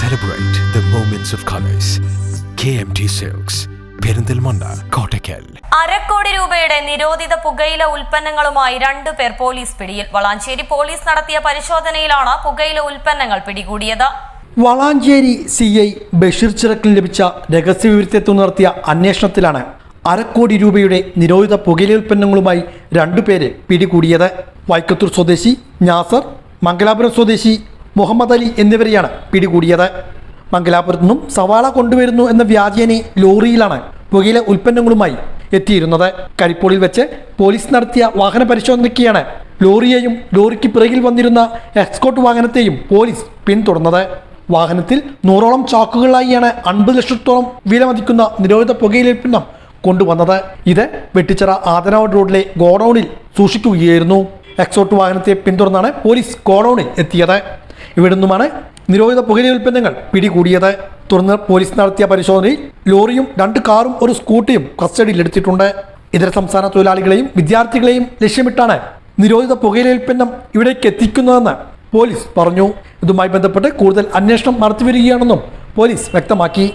Celebrate the moments of colors. KMT Silks, Perinthalmanna Kottakkal അരക്കോടി രൂപയുടെ നിരോധിത പുകയില ഉൽപ്പന്നങ്ങളുമായി രണ്ടു പേർ പോലീസ് പിടിയിൽ. വളാഞ്ചേരി പോലീസ് നടത്തിയ പരിശോധനയിലാണ് പുകയില ഉൽപ്പന്നങ്ങൾ പിടികൂടിയത്. വളാഞ്ചേരി സി ഐ ബഷീർ ചിറക്കിൽ ലഭിച്ച രഹസ്യവിവരത്തെ തുടർന്ന് നടത്തിയ അന്വേഷണത്തിലാണ് അരക്കോടി രൂപയുടെ നിരോധിത പുകയില ഉൽപ്പന്നങ്ങളുമായി രണ്ടുപേരെ പിടികൂടിയത്. വൈക്കത്തൂർ സ്വദേശി നാസർ മംഗലാപുരം സ്വദേശി മുഹമ്മദ് അലി എന്നിവരെയാണ് പിടികൂടിയത്. മംഗലാപുരത്തു നിന്നും സവാള കൊണ്ടുവരുന്നു എന്ന വ്യാജേനെ ലോറിയിലാണ് പുകയില ഉൽപ്പന്നങ്ങളുമായി എത്തിയിരുന്നത്. കരിപ്പോളിൽ വെച്ച് പോലീസ് നടത്തിയ വാഹന പരിശോധനയ്ക്കാണ് ലോറിയെയും ലോറിക്ക് പിറകിൽ വന്നിരുന്ന എക്സ്കോട്ട് വാഹനത്തെയും പോലീസ് പിന്തുടർന്നത്. വാഹനത്തിൽ നൂറോളം ചാക്കുകളായിയാണ് അൻപത് ലക്ഷത്തോളം വില മതിക്കുന്ന നിരോധിത പുകയില ഉൽപ്പന്നം കൊണ്ടുവന്നത്. ഇത് വെട്ടിച്ചിറ ആദനാവട് റോഡിലെ ഗോഡൌണിൽ സൂക്ഷിക്കുകയായിരുന്നു. എക്സോട്ട് വാഹനത്തെ പിന്തുടർന്നാണ് പോലീസ് ഗോഡൌണിൽ എത്തിയത്. ഇവിടെ നിന്നുമാണ് നിരോധിത പുകയില ഉൽപ്പന്നങ്ങൾ പിടികൂടിയത്. തുടർന്ന് പോലീസ് നടത്തിയ പരിശോധനയിൽ ലോറിയും രണ്ട് കാറും ഒരു സ്കൂട്ടിയും കസ്റ്റഡിയിലെടുത്തിട്ടുണ്ട് ഇതര സംസ്ഥാന തൊഴിലാളികളെയും വിദ്യാർത്ഥികളെയും ലക്ഷ്യമിട്ടാണ് നിരോധിത പുകയില ഉൽപ്പന്നം ഇവിടേക്ക് എത്തിക്കുന്നതെന്ന് പോലീസ് പറഞ്ഞു. ഇതുമായി ബന്ധപ്പെട്ട് കൂടുതൽ അന്വേഷണം നടത്തിവരികയാണെന്നും പോലീസ് വ്യക്തമാക്കി.